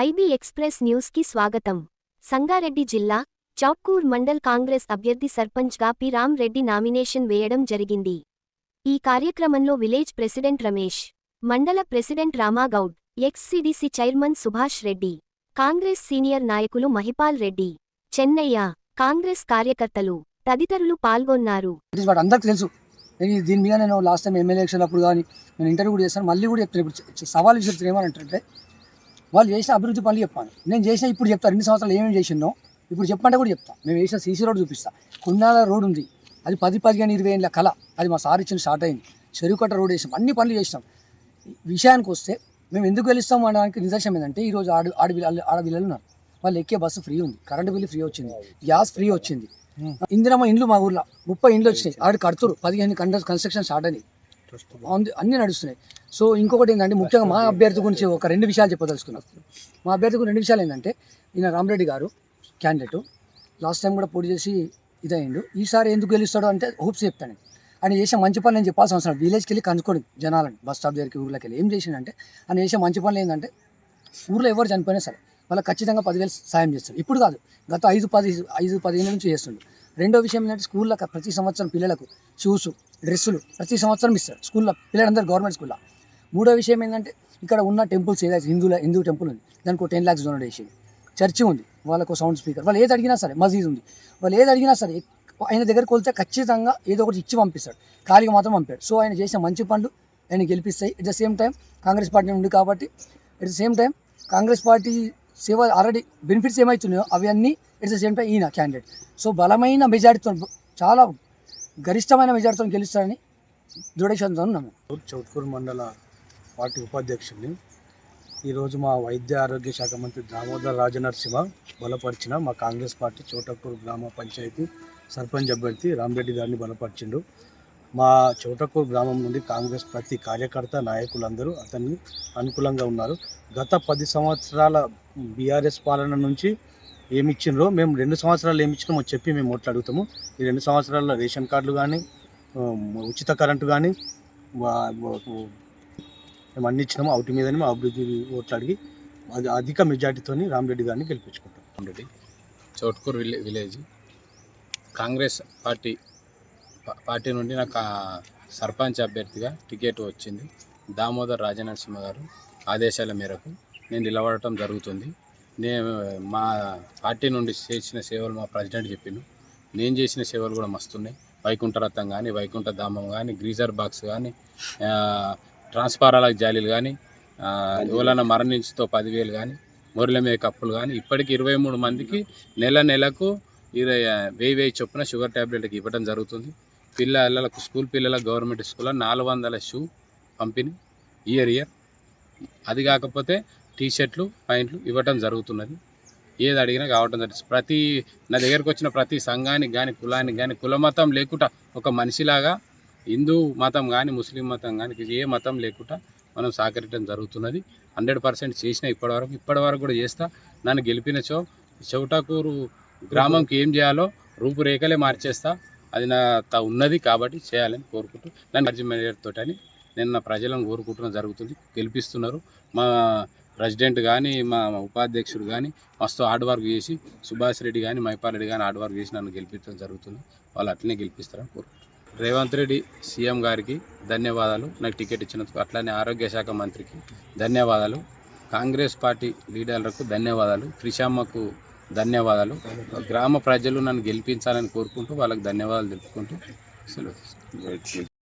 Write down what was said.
IB express న్యూస్కి స్వాగతం. సంగారెడ్డి జిల్లా చౌక్కూర్ మండల్ కాంగ్రెస్ అభ్యర్థి సర్పంచ్గా పి రెడ్డి నామినేషన్ వేయడం జరిగింది. ఈ కార్యక్రమంలో విలేజ్ ప్రెసిడెంట్ రమేష్ మండల president Ramagoud XCDC chairman Subhash Reddy Congress senior నాయకులు మహిపాల్ రెడ్డి చెన్నయ్య కాంగ్రెస్ కార్యకర్తలు తదితరులు పాల్గొన్నారు. తెలుసు. దీని మీద నేను లాస్ట్ టైం ఎమ్మెల్యే ఎలక్షన్ అప్పుడు కానీ నేను ఇంటర్వ్యూ కూడా చేస్తాను మళ్ళీ కూడా చెప్తాను ఇప్పుడు సవాల్ విసిరుతారు ఏమని వాళ్ళు చేసిన అభివృద్ధి పనులు చెప్పాను నేను చేసిన ఇప్పుడు చెప్తాను రెండు సంవత్సరాలు ఏమేమి చేసినో ఇప్పుడు చెప్పంటే కూడా చెప్తా. మేము వేసిన సీసీ రోడ్ చూపిస్తా. కున్నాల రోడ్ ఉంది. అది పది పదిహేను ఇరవై ఏళ్ళ కళ. అది మా సార్ ఇచ్చిన స్టార్ట్ అయింది. చెరువు కట్ట రోడ్ వేసాం అన్ని పనులు చేసినాం. విషయానికి వస్తే మేము ఎందుకు గెలుస్తాం అనడానికి నిదర్శనం ఏంటంటే ఈరోజు ఆడ ఆడపిల్ల ఆడపిల్లలు ఉన్నారు. వాళ్ళు ఎక్కే బస్సు ఫ్రీ ఉంది. కరెంటు బిల్లు ఫ్రీ వచ్చింది. గ్యాస్ ఫ్రీ వచ్చింది. ఇందిరమ్మ ఇండ్లు మా ఊర్లో ముప్పై ఇండ్లు వచ్చినాయి. ఆడ కడుతురు. పదిహేను కన్స్ట్రక్షన్ స్టార్ట్ అయినాయి. ఉంది అన్నీ నడుస్తున్నాయి. సో ఇంకొకటి ఏంటంటే ముఖ్యంగా మా అభ్యర్థి గురించి ఒక రెండు విషయాలు చెప్పదలుచుకున్నాం. మా అభ్యర్థి గురించి రెండు విషయాలు ఏంటంటే ఈయన రామరెడ్డి గారు క్యాండిడేట్. లాస్ట్ టైం కూడా పోటీ చేసి ఇదైండు ఈసారి ఎందుకు గెలుస్తాడో అంటే హోప్స్ చెప్తాను. ఆయన చేసే మంచి పనులు నేను చెప్పాల్సిన అవసరం. విలేజ్కి వెళ్ళి కనుక్కోండి జనాలని బస్ స్టాప్ దగ్గరికి ఊర్లోకి వెళ్ళి. ఏం చేసిండంటే ఆయన చేసే మంచి పనులు ఏంటంటే ఊర్లో ఎవరు చనిపోయినా సరే వాళ్ళకి ఖచ్చితంగా పదివేలు సాయం చేస్తాడు. ఇప్పుడు కాదు గత ఐదు పది ఐదు పదిహేను నుంచి చేస్తుండు. రెండో విషయం ఏంటంటే స్కూల్లో ప్రతి సంవత్సరం పిల్లలకు షూస్ డ్రెస్సులు ప్రతి సంవత్సరం ఇస్తారు. స్కూల్లో పిల్లలందరూ గవర్నమెంట్ స్కూల్లో మూడో విషయం ఏంటంటే ఇక్కడ ఉన్న టెంపుల్స్ ఏదైతే హిందువుల హిందూ టెంపుల్ ఉంది దానికి ఒక టెన్ ల్యాక్స్ డొనేట్ చేసేది చర్చి ఉంది వాళ్ళకు సౌండ్ స్పీకర్. వాళ్ళు ఏది అడిగినా సరే మసీద్ ఉంది. వాళ్ళు ఏది అడిగినా సరే ఆయన దగ్గరికి వెళ్తే ఖచ్చితంగా ఏదో ఒకటి ఇచ్చి పంపిస్తాడు. ఖాళీగా మాత్రం పంపాడు. సో ఆయన చేసిన మంచి పనులు ఆయన గెలిపిస్తాయి. At the same time Congress party ఉంది కాబట్టి at the same time Congress party సేవ ఆల్రెడీ బెనిఫిట్స్ ఏమైతున్నాయో అవన్నీ ఇట్స్ ద సేమ్ టైం ఈయన క్యాండిడేట్ సో బలమైన మెజారిటీతో చాలా గరిష్టమైన మెజారిటీతో గెలుస్తారని దృఢశంతో ఉన్నాము చౌత్పూర్ మండల పార్టీ ఉపాధ్యక్షుడిని ఈరోజు మా వైద్య ఆరోగ్య శాఖ మంత్రి దామోదర్ రాజనరసింహ బలపరిచిన మా కాంగ్రెస్ పార్టీ చోటపూర్ గ్రామ పంచాయతీ సర్పంచ్ అభ్యర్థి రామ్రెడ్డి గారిని బలపరిచిండు. మా చోటకూరు గ్రామం నుండి కాంగ్రెస్ ప్రతి కార్యకర్త నాయకులందరూ అతన్ని అనుకూలంగా ఉన్నారు. గత పది సంవత్సరాల బీఆర్ఎస్ పాలన నుంచి ఏమి మేము రెండు సంవత్సరాలు ఏమి ఇచ్చినామో చెప్పి మేము ఓట్లు అడుగుతాము. ఈ రెండు సంవత్సరాల్లో రేషన్ కార్డులు కానీ ఉచిత కరెంటు కానీ మేము అన్ని ఇచ్చినాము. అవుట్ మీదనే మా అభివృద్ధి ఓట్లు అడిగి అది అధిక మెజార్టీతోని రామరెడ్డి గారిని గెలిపించుకుంటాం. రెడ్డి చౌట్కూర్ విలే విలేజ్. కాంగ్రెస్ పార్టీ పార్టీ నుండి నాకు సర్పంచ్ అభ్యర్థిగా టికెట్ వచ్చింది. దామోదర్ రాజనరసింహ గారు ఆదేశాల మేరకు నేను నిలబడటం జరుగుతుంది. నేను మా పార్టీ నుండి చేసిన సేవలు మా ప్రెసిడెంట్ చెప్పిండు నేను చేసిన సేవలు కూడా మస్తున్నాయి. వైకుంఠరథం కానీ వైకుంఠ ధామం కానీ గ్రీజర్ బాక్స్ కానీ ట్రాన్స్ఫారాల జాలీలు కానీ ఎవరైనా మరణించుతో పదివేలు కానీ మురళి మీద కప్పులు కానీ ఇప్పటికి ఇరవై మూడు మందికి నెల నెలకు ఇరవై వెయ్యి వెయ్యి చొప్పున షుగర్ ట్యాబ్లెట్కి ఇవ్వడం జరుగుతుంది. పిల్లలకు స్కూల్ పిల్లలకు గవర్నమెంట్ స్కూల్లో నాలుగు వందల షూ పంపిణీ ఇయర్ ఇయర్. అది కాకపోతే టీషర్ట్లు ప్యాంట్లు ఇవ్వటం జరుగుతున్నది. ఏది అడిగినా కావటం జరుగుతుంది. ప్రతి నా దగ్గరకు వచ్చిన ప్రతి సంఘానికి కానీ కులానికి కానీ కుల మతం లేకుండా ఒక మనిషిలాగా హిందూ మతం కానీ ముస్లిం మతం కానీ ఏ మతం లేకుండా మనం సహకరించడం జరుగుతున్నది. హండ్రెడ్ పర్సెంట్ చేసిన ఇప్పటివరకు ఇప్పటివరకు కూడా చేస్తా. నన్ను గెలిపినచో చౌటాకూరు గ్రామంకి ఏం చేయాలో రూపురేఖలే మార్చేస్తా. అది నా త- ఉన్నది కాబట్టి చేయాలని కోరుకుంటూ నన్ను తోటని నేను నా ప్రజలను కోరుకుంటున్న జరుగుతుంది. గెలిపిస్తున్నారు. మా ప్రెసిడెంట్ కానీ మా ఉపాధ్యక్షుడు కానీ మస్తు హార్డ్ వర్క్ చేసి సుభాష్ రెడ్డి కానీ మైపాల్ రెడ్డి కానీ హార్డ్ వర్క్ చేసి నన్ను గెలిపించడం జరుగుతుంది. వాళ్ళు అట్లనే గెలిపిస్తారని కోరుకుంటున్నాను. రేవంత్ రెడ్డి సీఎం గారికి ధన్యవాదాలు. నాకు టికెట్ ఇచ్చినందుకు అట్లానే ఆరోగ్య శాఖ మంత్రికి ధన్యవాదాలు. కాంగ్రెస్ పార్టీ లీడర్లకు ధన్యవాదాలు. త్రిషామ్మకు ధన్యవాదాలు. గ్రామ ప్రజలు నన్ను గెలిపించాలని కోరుకుంటూ వాళ్ళకి ధన్యవాదాలు తెలుపుకుంటూ సెలవు